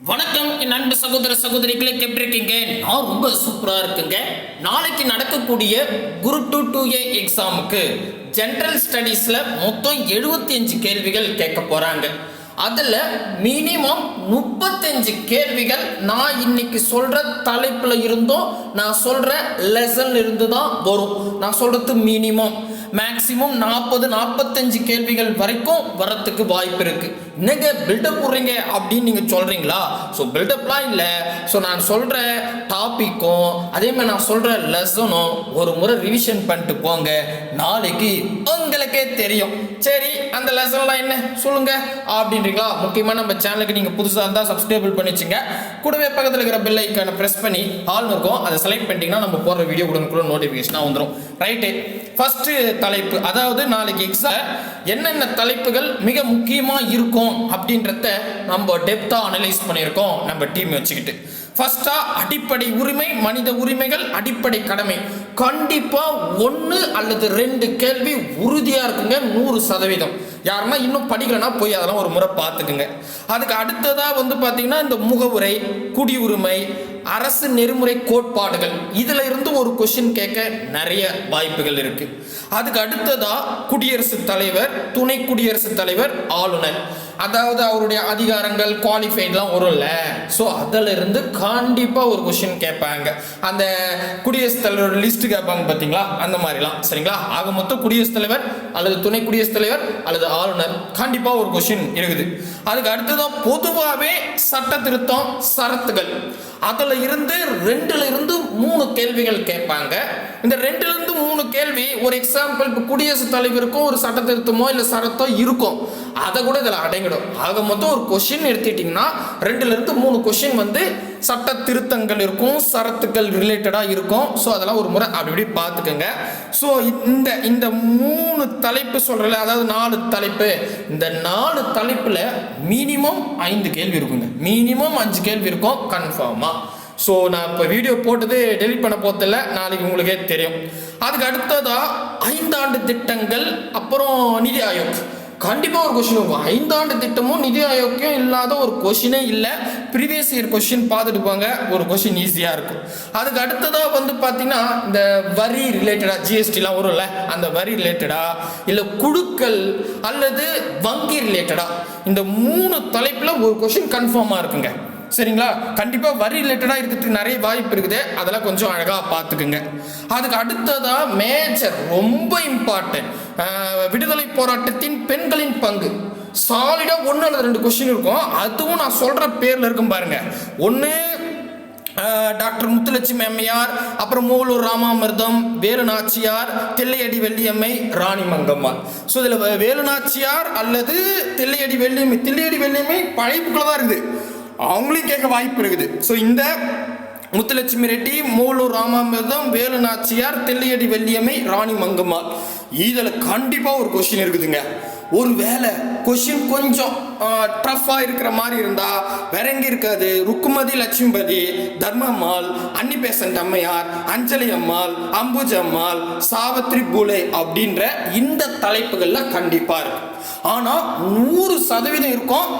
வணக்கம் என் அன்பு சகோதர சகோதரிகளை எப்படி இருக்கீங்க நான் ரொம்ப சூப்பராக இருக்குங்க. நாளைக்கு நடக்கக்கூடிய குரு டூ டூ ஏ எக்ஸாமுக்கு ஜென்ரல் ஸ்டடீஸில் மொத்தம் 75 கேள்விகள் கேட்க போகிறாங்க அதில் மினிமம் முப்பத்தஞ்சு கேள்விகள் நான் இன்னைக்கு சொல்கிற தலைப்பில் இருந்தும் நான் சொல்கிற லெசன் இருந்து தான் வரும். நான் சொல்கிறது மினிமம் மேக்ஸிமம் நாற்பது நாற்பத்தஞ்சு கேள்விகள் வரைக்கும் வரத்துக்கு வாய்ப்பு இருக்கு. என்னங்க பில்டப் போடுறீங்க அப்படின்னு நீங்க சொல்றீங்களா? ஸோ பில்டப்லாம் இல்லை. ஸோ நான் சொல்ற டாப்பிக்கும் அதே மாதிரி நான் சொல்ற லெசனும் ஒரு முறை ரிவிஷன் பண்ணிட்டு போங்க. நாளைக்கு உங்களுக்கே தெரியும். சரி அந்த லெசன்லாம் என்ன? சொல்லுங்க. அப்படின்றீங்களா? முக்கியமாக நம்ம சேனலுக்கு நீங்க புதுசாக இருந்தால் சப்ஸ்கிரைபிள் பண்ணி வச்சுங்க. கூடவே பக்கத்தில் இருக்கிற பெல் ஐக்கானை ப்ரெஸ் பண்ணி ஆல் இருக்கும். அதை செலக்ட் பண்ணிட்டீங்கன்னா நம்ம போடுற வீடியோ உடனுக்குள்ள நோட்டிஃபிகேஷனாக வந்துடும் ரைட்டு ஃபஸ்ட்டு தலைப்பு. அதாவது நாளைக்கு எக்ஸாம் என்னென்ன தலைப்புகள் மிக முக்கியமாக இருக்கும் அப்படின்றத நம்ம டெப்த்தாக அனலைஸ் பண்ணியிருக்கோம் நம்ம டீம் வச்சுக்கிட்டு. ஃபஸ்ட்டாக அடிப்படை உரிமை மனித உரிமைகள் அடிப்படை கடமை. கண்டிப்பாக ஒன்று அல்லது ரெண்டு கேள்வி உறுதியாக இருக்குங்க நூறு சதவீதம். யாருன்னா இன்னும் படிக்கலனா போய் அதெல்லாம் ஒரு முறை பார்த்துக்குங்க. அதுக்கு அடுத்ததாக வந்து பார்த்திங்கன்னா இந்த முகவுரை குடியுரிமை அரசு நெறிமுறை கோட்பாடுகள். இதுல இருந்து ஒரு கொஷின் கேட்க நிறைய வாய்ப்புகள் இருக்கு. அதுக்கு அடுத்ததா குடியரசுத் தலைவர் துணை குடியரசுத் தலைவர் ஆளுநர். அதாவது அவருடைய அதிகாரங்கள் குவாலிஃபைட்லாம் வரும்ல. ஸோ அதில் இருந்து கண்டிப்பாக ஒரு கொஷின் கேட்பாங்க. அந்த குடியரசுத் தலைவரோட லிஸ்ட் கேட்பாங்க பார்த்தீங்களா அந்த மாதிரிலாம். சரிங்களா? ஆக மொத்தம் குடியரசுத் தலைவர் அல்லது துணை குடியரசுத் தலைவர் அல்லது ஆளுநர் கண்டிப்பாக ஒரு கொஷின் இருக்குது. அதுக்கு அடுத்ததான் பொதுவாகவே சட்ட திருத்தம் சரத்துகள். அதில் இருந்து ரெண்டுல இருந்து மூணு கேள்விகள் கேட்பாங்க. இந்த ரெண்டுல இருந்து மூணு கேள்வி ஒரு எக்ஸாம்பிள் இப்போ குடியரசுத் தலைவருக்கும் ஒரு சட்ட திருத்தமோ இல்லை சரத்தோ இருக்கும் அதை கூட இதில் அடங்கிடும் ஆக மொத்தம் ஒரு கொஷின் எடுத்துட்டிங்கன்னா ரெண்டுலேருந்து மூணு கொஷின் வந்து சட்ட திருத்தங்கள் இருக்கும் சரத்துக்கள் ரிலேட்டடாக இருக்கும். ஸோ அதெல்லாம் ஒரு முறை அப்படி இப்படி பார்த்துக்கோங்க. ஸோ இந்த இந்த மூணு தலைப்பு சொல்கிறல அதாவது நாலு தலைப்பு. இந்த நாலு தலைப்பில் மினிமம் ஐந்து கேள்வி இருக்குங்க. மினிமம் அஞ்சு கேள்வி இருக்கும் கன்ஃபார்மாக ஸோ நான் இப்போ வீடியோ போட்டது டெலிட் பண்ண போதில்ல நாளைக்கு உங்களுக்கே தெரியும். அதுக்கு அடுத்ததாக ஐந்தாண்டு திட்டங்கள் அப்புறம் நிதி ஆயோக். கண்டிப்பாக ஒரு கொஷின் இருக்கும். ஐந்தாண்டு திட்டமும் நிதி ஆயோக்கியம் இல்லாத ஒரு கொஷினே இல்லை. ப்ரீவியஸ் இயர் கொஷின் பார்த்துட்டு போங்க. ஒரு கொஷின் ஈஸியாக இருக்கும். அதுக்கு அடுத்ததாக வந்து பார்த்தீங்கன்னா இந்த வரி ரிலேட்டடாக ஜிஎஸ்டிலாம் வரும்ல அந்த வரி ரிலேட்டடாக இல்லை குழுக்கள் அல்லது வங்கி ரிலேட்டடாக இந்த மூணு தலைப்பில் ஒரு கொஷின் கன்ஃபார்மாக இருக்குங்க. சரிங்களா? கண்டிப்பாக வரி ரிலேட்டடாக இருக்கிறதுக்கு நிறைய வாய்ப்பு இருக்குது. அதெல்லாம் கொஞ்சம் அழகாக பார்த்துக்குங்க. அதுக்கு அடுத்ததாக மேஜர் ரொம்ப இம்பார்ட்டன்ட் விடுதலை போராட்டத்தின் பெண்களின் பங்கு. சாலிடாக ஒன்று அல்லது ரெண்டு கொஸ்டின் இருக்கும். அதுவும் நான் சொல்கிற பேரில் இருக்கும் பாருங்கள் ஒன்று டாக்டர் முத்துலட்சுமி அம்மையார் அப்புறம் மூவலூர் ராமாமிர்தம் வேலு நாச்சியார் தில்லையடி வெள்ளியம்மை ராணி மங்கம்மா ஸோ இதில் வேலுநாச்சியார் அல்லது தில்லையடி வெள்ளியம்மை தில்லையடி வெள்ளியம்மை பழைய தான் இருக்குது. அவங்களையும் கேட்க வாய்ப்பு இருக்குது. ஸோ இந்த முத்துலட்சுமி ரெட்டி மூலூர் ராமாமிர்தம் வேலு நாச்சியார் தெல்லையடி வெள்ளியம்மை ராணி மங்கம்மாள் இதில் கண்டிப்பாக ஒரு கொஷின் இருக்குதுங்க. ஒரு வேலை கொஷின் கொஞ்சம் டஃப்பாக இருக்கிற மாதிரி இருந்தால் வேற இருக்காது ருக்குமதி லட்சுமிபதி தர்மம்மாள் அன்னி பேசண்ட் அம்மையார் அஞ்சலி அம்மாள் அம்புஜ அம்மாள் பூலே அப்படின்ற இந்த தலைப்புகளில் கண்டிப்பாக இருக்கு. ஆனால் நூறு சதவீதம் இருக்கும்.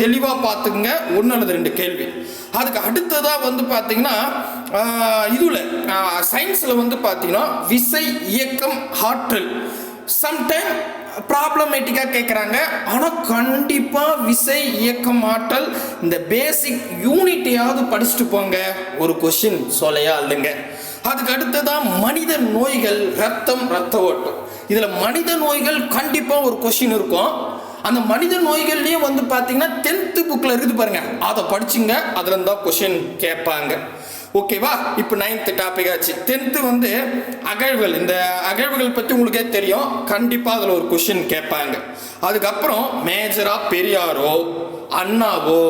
தெளிவாக பார்த்துக்குங்க. ஒன்று அல்லது ரெண்டு கேள்வி. அதுக்கு அடுத்ததாக வந்து பார்த்தீங்கன்னா இதில் சயின்ஸில் வந்து பார்த்தீங்கன்னா விசை இயக்கம் ஆற்றல். சம்டைம் ப்ராப்ளமேட்டிக்காக கேட்குறாங்க ஆனால் கண்டிப்பாக விசை இயக்கம் ஆற்றல் இந்த பேசிக் யூனிட்டையாவது படிச்சுட்டு போங்க. ஒரு கொஷின் சொல்லையா இல்லைங்க அதுக்கு அடுத்ததான் மனித நோய்கள் ரத்தம் ரத்த ஓட்டம். இதில் மனித நோய்கள் கண்டிப்பாக ஒரு கொஷின் இருக்கும். அந்த மனித நோய்கள்லேயே வந்து பார்த்தீங்கன்னா டென்த்து புக்கில் இருக்குது பாருங்க. அதை படிச்சுங்க அதில் இருந்தால் கொஷின் கேட்பாங்க. ஓகேவா இப்போ நைன்த்து டாபிக் ஆச்சு. டென்த்து வந்து அகழ்வுகள். இந்த அகழ்வுகள் பற்றி உங்களுக்கே தெரியும். கண்டிப்பாக அதில் ஒரு கொஷின் கேட்பாங்க. அதுக்கப்புறம் மேஜராக பெரியாரோ அண்ணாவோ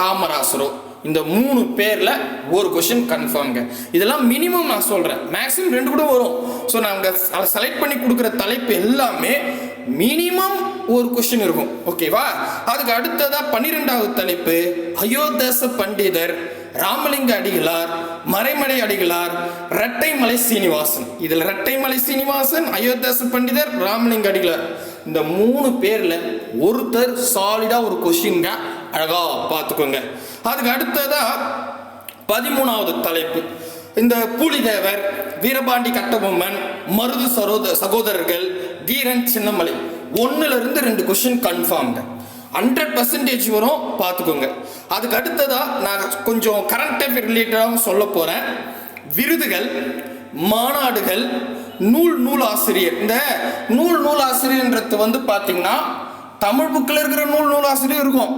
காமராசரோ இந்த மூணு பேரில் ஒரு கொஷின் கன்ஃபார்ம்ங்க இதெல்லாம் மினிமம் நான் சொல்கிறேன் மேக்ஸிமம் ரெண்டு கூட வரும். ஸோ நாங்கள் அதை செலக்ட் பண்ணி கொடுக்குற தலைப்பு எல்லாமே மினிமம் ஒரு கொஷின் இருக்கும். ஓகேவா அதுக்கு அடுத்ததாக பன்னிரெண்டாவது தலைப்பு. அயோத்தச பண்டிதர் ராமலிங்க அடிகளார் மறைமலை அடிகளார் இரட்டைமலை சீனிவாசன். இதில் இரட்டைமலை சீனிவாசன் அயோத்தியாச பண்டிதர் ராமலிங்க அடிகளார். இந்த மூணு பேர்ல ஒருத்தர் சாலிடா ஒரு கொஸ்டின்ங்க அழகா பார்த்துக்கோங்க. அதுக்கு அடுத்ததா பதிமூணாவது தலைப்பு. இந்த பூலிதேவர் வீரபாண்டி கட்டபொம்மன் மருது சரோத சகோதரர்கள் தீரன் சின்னமலை. ஒண்ணுல இருந்து ரெண்டு கொஸ்டின் கன்ஃபார்ம்ங்க ஹண்ட்ரட் பர்சன்டேஜ் வரும் பார்த்துக்கோங்க. அதுக்கு அடுத்ததா நான் கொஞ்சம் கரண்ட் அஃபேர் ரிலேட்டடாகவும் சொல்ல போறேன். விருதுகள் மாநாடுகள் நூல் நூல் ஆசிரியர். இந்த நூல் நூல் ஆசிரியர்ன்றது வந்து பார்த்தீங்கன்னா தமிழ் புக்கில் இருக்கிற நூல் நூல் ஆசிரியர் இருக்கும்.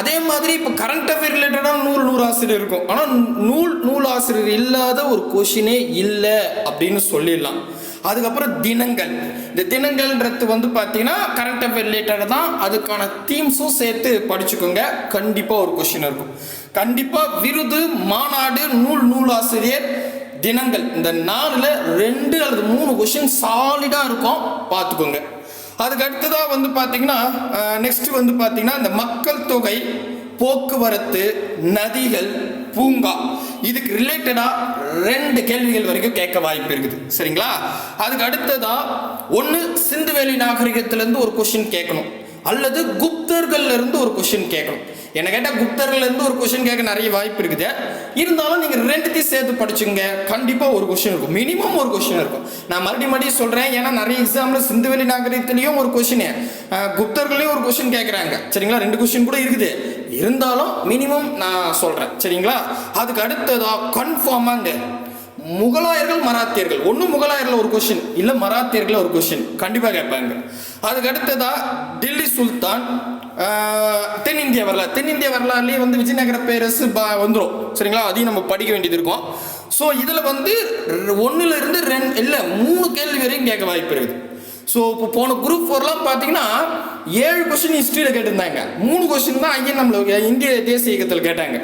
அதே மாதிரி இப்போ கரண்ட் அஃபேர் ரிலேட்டடாக நூல் நூல் ஆசிரியர் இருக்கும். ஆனால் நூல் நூல் ஆசிரியர் இல்லாத ஒரு கொஷினே இல்லை அப்படின்னு சொல்லிடலாம். அதுக்கப்புறம் தினங்கள். இந்த தினங்கள்ன்றது வந்து பார்த்தீங்கன்னா கரண்ட் அஃபேர் ரிலேட்டடாக தான். அதுக்கான தீம்ஸும் சேர்த்து படிச்சுக்கோங்க. கண்டிப்பாக ஒரு கொஷின் இருக்கும். கண்டிப்பாக விருது மாநாடு நூல் நூல் ஆசிரியர் தினங்கள். இந்த நாலில் ரெண்டு அல்லது மூணு கொஷின் சாலிடாக இருக்கும். பார்த்துக்கோங்க. அதுக்கு அடுத்ததாக வந்து பார்த்தீங்கன்னா நெக்ஸ்ட் வந்து பார்த்தீங்கன்னா இந்த மக்கள் தொகை போக்குவரத்து நதிகள் பூங்கா. இதுக்கு ரிலேட்டடாக ரெண்டு கேள்விகள் வரைக்கும் கேட்க வாய்ப்பு இருக்குது. சரிங்களா? அதுக்கு அடுத்ததாக ஒன்று சிந்துவெளி நாகரிகத்திலேருந்து ஒரு கொஷின் கேட்கணும். அல்லது குப்தர்கள்லேருந்து ஒரு கொஷின் கேட்கணும். என்ன கேட்டால் குப்தர்கள்லேருந்து ஒரு கொஷின் கேட்க நிறைய வாய்ப்பு இருக்குது. இருந்தாலும் நீங்கள் ரெண்டுத்தையும் சேர்த்து படிச்சுங்க கண்டிப்பாக ஒரு கொஷின் இருக்கும். மினிமம் ஒரு கொஷின் இருக்கும். நான் மறுபடியும் மறுபடியும் சொல்கிறேன் ஏன்னா நிறைய எக்ஸாமில் சிந்துவெளி நாகரிகத்துலேயும் ஒரு கொஷின் குப்தர்களையும் ஒரு கொஷின் கேட்குறாங்க. சரிங்களா? ரெண்டு கொஷின் கூட இருக்குது. இருந்தாலும் மினிமம் நான் சொல்கிறேன் சரிங்களா? அதுக்கு அடுத்ததா கன்ஃபார்மாங்க முகலாயர்கள் மராத்தியர்கள். ஒன்று முகலாயர்கள் ஒரு கொஷின் இல்லை மராத்தியர்கள் ஒரு கொஷின் கண்டிப்பாக கேட்பாங்க. அதுக்கு அடுத்ததா டெல்லி சுல்தான் தென்னிந்திய வரலாறு. தென்னிந்திய வரலாறுலேயே வந்து விஜயநகர பேரரசு பா வந்துடும் சரிங்களா? அதையும் நம்ம படிக்க வேண்டியது இருக்கும். ஸோ இதில் வந்து ஒன்றுல இருந்து ரெண்டு இல்லை மூணு கேள்வி வரையும் கேட்க வாய்ப்பு இருக்குது. ஸோ இப்போ போன குரூப் ஃபோர்லாம் பார்த்தீங்கன்னா ஏழு கொஸ்டின் ஹிஸ்ட்ரியில் கேட்டிருந்தாங்க. மூணு கொஸ்டின் தான் ஐயன் நம்மளுக்கு இந்திய தேசிய இயக்கத்தில் கேட்டாங்க.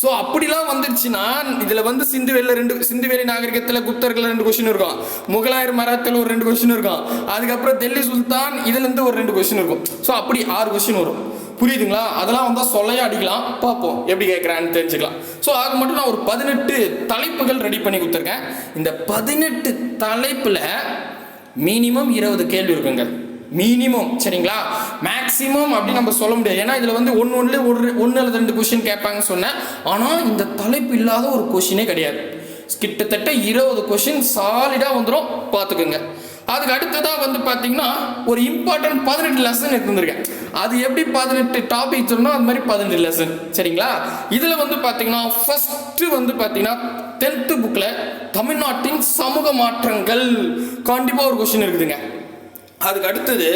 ஸோ அப்படிலாம் வந்துருச்சுன்னா இதில் வந்து சிந்துவெளியில் ரெண்டு சிந்துவெளி நாகரிகத்தில் குப்தர்கள் ரெண்டு கொஸ்டின் இருக்கும். முகலாயர் மராத்தில் ஒரு ரெண்டு கொஸ்டின் இருக்கும். அதுக்கப்புறம் டெல்லி சுல்தான் இதுலேருந்து ஒரு ரெண்டு கொஸ்டின் இருக்கும். ஸோ அப்படி ஆறு கொஸ்டின் வரும். புரியுதுங்களா? அதெல்லாம் வந்தால் சொல்லையே அடிக்கலாம்? பார்ப்போம். எப்படி கேட்குறான்னு தெரிஞ்சுக்கலாம். ஸோ ஆக மட்டும் நான் ஒரு பதினெட்டு தலைப்புகள் ரெடி பண்ணி கொடுத்துருக்கேன். இந்த பதினெட்டு தலைப்பில் மினிமம் இருபது கேள்வி இருக்குங்க. மினிமம் சரிங்களா? மேக்ஸிமம் அப்படின்னு நம்ம சொல்ல முடியாது. ஏன்னா இதில் வந்து ஒன்று ஒன்று ஒரு ஒன்று அல்லது ரெண்டு கொஷின் கேட்பாங்கன்னு சொன்னேன். ஆனால் இந்த தலைப்பு இல்லாத ஒரு கொஷினே கிடையாது. கிட்டத்தட்ட இருபது கொஷின் சாலிடாக வந்துடும் பார்த்துக்குங்க. அதுக்கு அடுத்ததாக வந்து பார்த்தீங்கன்னா ஒரு இம்பார்ட்டன்ட் பதினெட்டு லெசன் எடுத்துருக்கேன் அது எப்படி பதினெட்டு டாபிக் சொன்னால் அது மாதிரி பதினெட்டு லெசன் சரிங்களா? இதில் வந்து பார்த்தீங்கன்னா ஃபஸ்ட்டு வந்து பார்த்தீங்கன்னா டென்த்து புக்கில் தமிழ்நாட்டின் சமூக மாற்றங்கள். கண்டிப்பாக ஒரு கொஷின் இருக்குதுங்க. அதுக்கு அடுத்தது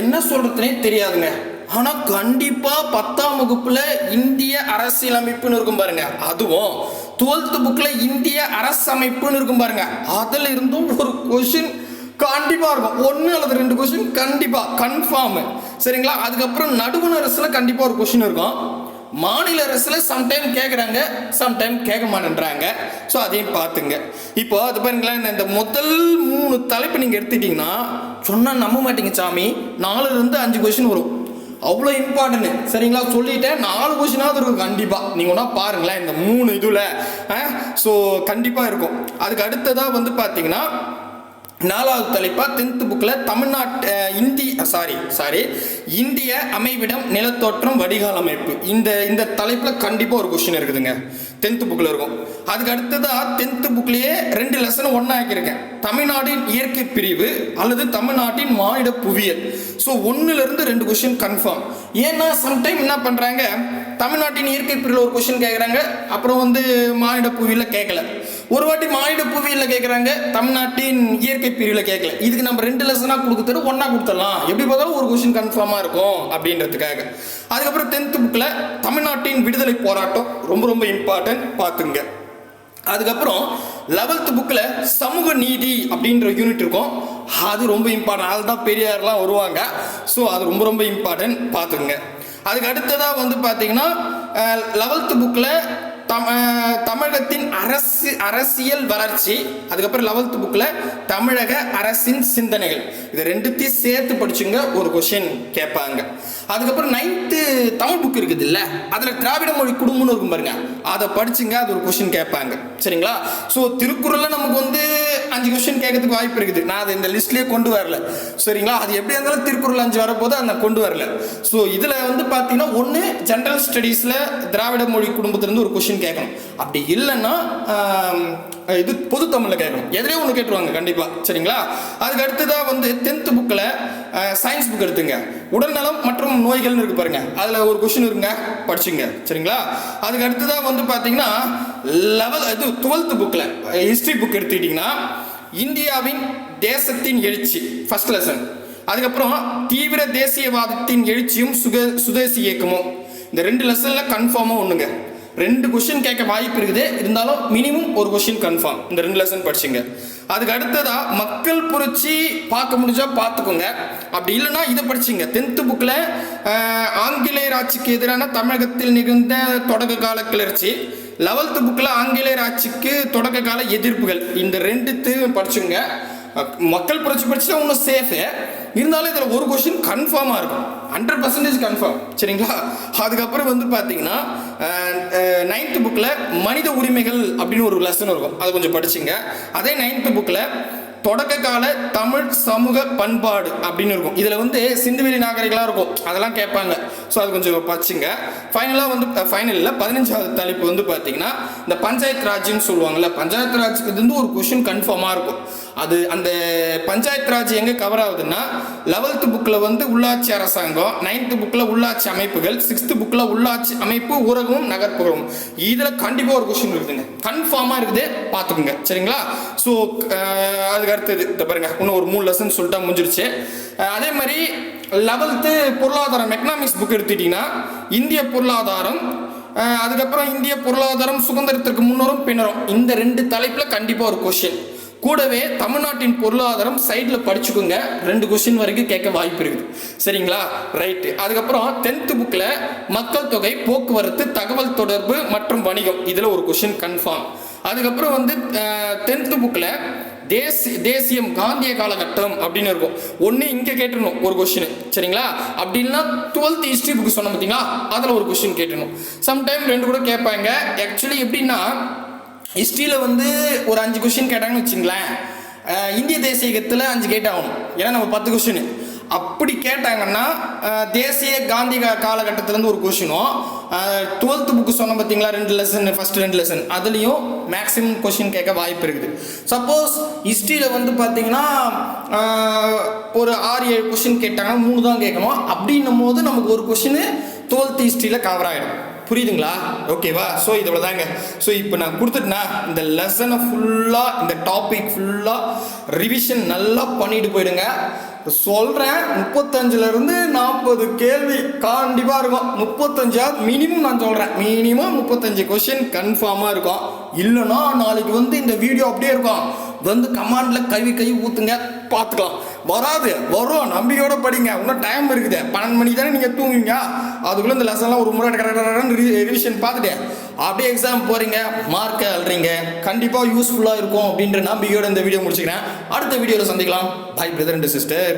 என்ன சொல்கிறதுனே தெரியாதுங்க. ஆனால் கண்டிப்பாக பத்தாம் வகுப்பில் இந்திய அரசியலமைப்புன்னு இருக்கும் பாருங்க. அதுவும் டுவெல்த்து புக்கில் இந்திய அரசமைப்புன்னு இருக்கும் பாருங்க. அதில் இருந்தும் ஒரு கொஷின் கண்டிப்பாக இருக்கும். ஒன்று அல்லது ரெண்டு கொஷின் கண்டிப்பாக கன்ஃபார்மு சரிங்களா? அதுக்கப்புறம் நடுவண் அரசில் கண்டிப்பாக ஒரு கொஷின் இருக்கும். மாநில அரசில் சம்டைம் கேட்குறாங்க சம்டைம் கேட்க மாட்டேன்றாங்க. ஸோ அதையும் பார்த்துங்க. இப்போ அது பாருங்களேன் இந்த- முதல் மூணு தலைப்பு நீங்கள் எடுத்துட்டீங்கன்னா சொன்னால் நம்ப மாட்டீங்க சாமி. நாலுலேருந்து அஞ்சு கொஷின் வரும். அவ்வளோ இம்பார்ட்டன்ட் சரிங்களா? சொல்லிட்டேன். நாலு கொஷினாவது இருக்கும். கண்டிப்பாக நீங்கள் ஒன்றா பாருங்களேன் இந்த மூணு இதில். ஸோ கண்டிப்பாக இருக்கும். அதுக்கு அடுத்ததாக வந்து பார்த்தீங்கன்னா நாலாவது தலைப்பா டென்த் புக்கில் தமிழ்நாட்டு இந்தி சாரி சாரி இந்திய அமைவிடம் நிலத்தோற்றம் வடிகால் அமைப்பு. இந்த இந்த தலைப்பில் கண்டிப்பாக ஒரு கொஷின் இருக்குதுங்க. டென்த்து புக்கில் இருக்கும். அதுக்கு அடுத்ததாக டென்த்து புக்லேயே ரெண்டு லெசன் ஒன்றா ஆக்கியிருக்கேன் தமிழ்நாட்டின் இயற்கை பிரிவு அல்லது தமிழ்நாட்டின் மானிட புவியியல். ஸோ ஒன்றுலேருந்து ரெண்டு கொஷின் கன்ஃபார்ம் ஏன்னா சம்டைம் என்ன பண்ணுறாங்க தமிழ்நாட்டின் இயற்கை பிரிவில் ஒரு கொஷின் கேட்குறாங்க அப்புறம் வந்து மாநில புவியில் கேட்கல ஒரு வாட்டி மானிட புவியில் கேட்குறாங்க தமிழ்நாட்டின் இயற்கை பிரிவில் கேட்கல இதுக்கு நம்ம ரெண்டு லெசனாக கொடுத்துட்டு ஒன்றா கொடுத்துடலாம். எப்படி பார்த்தாலும் ஒரு கொஸ்டின் கன்ஃபார்மாக இருக்கும் அப்படின்றதுக்காக. அதுக்கப்புறம் டென்த்து புக்கில் தமிழ்நாட்டின் விடுதலை போராட்டம் ரொம்ப ரொம்ப இம்பார்ட்டன்ட் பார்த்துங்க. அதுக்கப்புறம் லெவல்த் புக்கில் சமூக நீதி அப்படின்ற யூனிட் இருக்கும். அது ரொம்ப இம்பார்ட்டன்ட் அதில் தான் பெரியார்லாம் வருவாங்க. ஸோ அது ரொம்ப ரொம்ப இம்பார்ட்டன்ட் பார்த்துங்க. அதுக்கு அடுத்ததாக வந்து பார்த்தீங்கன்னா லெவல்த்து புக்கில் தம் தமிழகத்தின் அரசு அரசியல் வளர்ச்சி அதுக்கப்புறம் லெவல்த் புக்கில் தமிழக அரசின் சிந்தனைகள். இது ரெண்டுத்தையும் சேர்த்து படிச்சுங்க ஒரு கொஷின் கேட்பாங்க. அதுக்கப்புறம் நைன்த்து தமிழ் புக் இருக்குது இல்லை அதில் திராவிட மொழி குடும்பம்னு இருக்கும் பாருங்க. அதை படிச்சுங்க அது ஒரு கொஷின் கேட்பாங்க. சரிங்களா? ஸோ திருக்குறளில் நமக்கு வந்து அஞ்சு கொஷின் கேட்கறதுக்கு வாய்ப்பு இருக்குது. நான் அதை இந்த லிஸ்ட்லேயே கொண்டு வரல. சரிங்களா? அது எப்படி இருந்தாலும் திருக்குறள் அஞ்சு வரப்போது அதை கொண்டு வரல. ஸோ இதில் வந்து பார்த்தீங்கன்னா ஒன்று ஜென்ரல் ஸ்டடீஸில் திராவிட மொழி குடும்பத்திலேருந்து ஒரு கொஷின் கேட்கணும். அப்படி இல்லைன்னா இது பொது தமிழில் கேட்கணும். எதிலே ஒன்று கேட்டுருவாங்க கண்டிப்பாக சரிங்களா? அதுக்கு அடுத்ததாக வந்து டென்த்து புக்கில் சயின்ஸ் புக் எடுத்துங்க. உடல்நலம் மற்றும் நோய்கள்னு இருக்கு பாருங்க. அதில் ஒரு கொஷின் இருக்குங்க. படிச்சுங்க. சரிங்களா? அதுக்கு அடுத்ததாக வந்து பார்த்தீங்கன்னா லெவல் இது டுவெல்த்து புக்கில் ஹிஸ்ட்ரி புக் எடுத்துக்கிட்டிங்கன்னா இந்தியாவின் தேசத்தின் எழுச்சி ஃபர்ஸ்ட் லெசன் அதுக்கப்புறம் தீவிர தேசியவாதத்தின் எழுச்சியும் சுக சுதேசி இயக்கமும். இந்த ரெண்டு லெசனில் கன்ஃபார்மாக ஒன்றுங்க ரெண்டு கொஷின் கேட்க வாய்ப்பு இருக்குது. இருந்தாலும் மினிமம் ஒரு கொஷின் கன்ஃபார்ம் இந்த ரெண்டு லெசன் படிச்சுங்க. அதுக்கு அடுத்ததா மக்கள் புரட்சி பார்க்க முடிஞ்சா பார்த்துக்கோங்க. அப்படி இல்லைன்னா இதை படிச்சுங்க. டென்த்து புக்கில் ஆங்கிலேயர் ஆட்சிக்கு எதிரான தமிழகத்தில் நிகழ்ந்த தொடக்க கால கிளர்ச்சி. லெவல்த்து புக்கில் ஆங்கிலேயர் ஆட்சிக்கு தொடக்க கால எதிர்ப்புகள். இந்த ரெண்டுத்தையும் படிச்சுங்க மக்கள் புரட்சி படிச்சா இன்னும் சேஃபு இருந்தாலும் இதில் ஒரு கொஷின் கன்ஃபார்மாக இருக்கும். ஹண்ட்ரட் பர்சன்டேஜ் கன்ஃபார்ம் சரிங்களா? அதுக்கப்புறம் வந்து பார்த்தீங்கன்னா நைன்த்து புக்கில் மனித உரிமைகள் அப்படின்னு ஒரு லெசன் இருக்கும். அது கொஞ்சம் படிச்சுங்க. அதே நைன்த்து புக்கில் தொடக்க கால தமிழ் சமூக பண்பாடு அப்படின்னு இருக்கும். இதில் வந்து சிந்துவெளி நாகரிகளாக இருக்கும். அதெல்லாம் கேட்பாங்க. ஸோ அது கொஞ்சம் பச்சுங்க. ஃபைனலாக வந்து ஃபைனலில் பதினஞ்சாவது தலைப்பு வந்து பார்த்தீங்கன்னா இந்த பஞ்சாயத்து ராஜ்னு சொல்லுவாங்கல்ல பஞ்சாயத்து ராஜ்க்கு வந்து ஒரு கொஷின் கன்ஃபார்மாக இருக்கும். அது அந்த பஞ்சாயத்து ராஜ் எங்கே கவர் ஆகுதுன்னா லெவல்த்து புக்கில் வந்து உள்ளாட்சி அரசாங்கம் நைன்த்து புக்கில் உள்ளாட்சி அமைப்புகள் சிக்ஸ்த்து புக்கில் உள்ளாட்சி அமைப்பு ஊரகமும் நகர்ப்புறமும். இதில் கண்டிப்பாக ஒரு கொஷின் இருக்குதுங்க. கன்ஃபார்மாக இருக்குது. பார்த்துக்குங்க. சரிங்களா? ஸோ அதுக்கு அடுத்தது இந்த பாருங்க இன்னும் ஒரு மூணு லெசன் சொல்லிட்டா முடிஞ்சிருச்சு. அதே மாதிரி லெவல்த்து பொருளாதாரம் எக்கனாமிக்ஸ் புக் எடுத்துக்கிட்டிங்கன்னா இந்திய பொருளாதாரம் அதுக்கப்புறம் இந்திய பொருளாதாரம் சுதந்திரத்திற்கு முன்னரும் பின்னரும் இந்த ரெண்டு தலைப்பில் கண்டிப்பாக ஒரு கொஷின் கூடவே தமிழ்நாட்டின் பொருளாதாரம் சைடில் படிச்சுக்கோங்க ரெண்டு கொஸ்டின் வரைக்கும் கேட்க வாய்ப்பு இருக்குது. சரிங்களா? ரைட்டு அதுக்கப்புறம் டென்த்து புக்கில் மக்கள் தொகை போக்குவரத்து தகவல் தொடர்பு மற்றும் வணிகம் இதில் ஒரு கொஷின் கன்ஃபார்ம் அதுக்கப்புறம் வந்து டென்த்து புக்கில் தேசிய தேசியம் காந்திய காலகட்டம் அப்படின்னு இருக்கும். ஒன்று இங்கே கேட்டுருணும் ஒரு கொஷின் சரிங்களா? அப்படி இல்லைன்னா டுவெல்த் ஹிஸ்ட்ரி புக் சொன்ன பார்த்தீங்களா அதில் ஒரு கொஷின் கேட்டுணும் சம்டைம் ரெண்டு கூட கேட்பாங்க. ஆக்சுவலி எப்படின்னா ஹிஸ்ட்ரியில் வந்து ஒரு அஞ்சு கொஷின் கேட்டாங்கன்னு வச்சுங்களேன். இந்திய தேசியத்தில் அஞ்சு கேட்டாகணும். ஏன்னா நம்ம பத்து கொஷின் அப்படி கேட்டாங்கன்னா தேசிய காந்தி காலகட்டத்திலேருந்து ஒரு கொஷினும் டுவெல்த் புக்கு சொன்ன பார்த்தீங்களா ரெண்டு லெசன் ஃபஸ்ட் ரெண்டு லெசன் அதுலேயும் மேக்ஸிமம் கொஷின் கேட்க வாய்ப்பு இருக்குது. சப்போஸ் ஹிஸ்ட்ரியில் வந்து பார்த்தீங்கன்னா ஒரு ஆறு ஏழு கொஷின் கேட்டாங்கன்னா மூணு தான் கேட்கணும். அப்படின்னும் போது நமக்கு ஒரு கொஷின் டுவெல்த் ஹிஸ்ட்ரியில் கவர் ஆகிடும் புரியுதுங்களா? ஓகேவா ஸோ இதோட தாங்க ஸோ இப்போ நான் கொடுத்துட்டேன்னா இந்த லெசனை ஃபுல்லாக இந்த டாபிக் ஃபுல்லாக ரிவிஷன் நல்லா பண்ணிட்டு போயிடுங்க. சொல்கிறேன் முப்பத்தஞ்சுலேருந்து நாற்பது கேள்வி கண்டிப்பாக இருக்கும். முப்பத்தஞ்சா? மினிமம் நான் சொல்கிறேன் மினிமம் முப்பத்தஞ்சு கொஷின் கன்ஃபார்மாக இருக்கும். இல்லைன்னா நாளைக்கு வந்து இந்த வீடியோ அப்படியே இருக்கும். வந்து கமாண்டில் கவி கை ஊற்றுங்க பார்த்துக்கலாம். வராது. வரும். நம்பிக்கையோட படிங்க. இன்னும் டைம் இருக்குது. பன்னெண்டு மணிக்கு தானே நீங்கள் தூங்குங்க அதுக்குள்ளே இந்த லெசன்லாம் ஒரு முறை கரெக்டாக ரிவிஷன் பார்த்துட்டேன் அப்படியே எக்ஸாம் போகிறீங்க மார்க்கை அழுறீங்க கண்டிப்பாக யூஸ்ஃபுல்லாக இருக்கும் அப்படின்ற நம்பிக்கையோட இந்த வீடியோ முடிச்சுக்கிறேன். அடுத்த வீடியோவில் சந்திக்கலாம். By brother and sister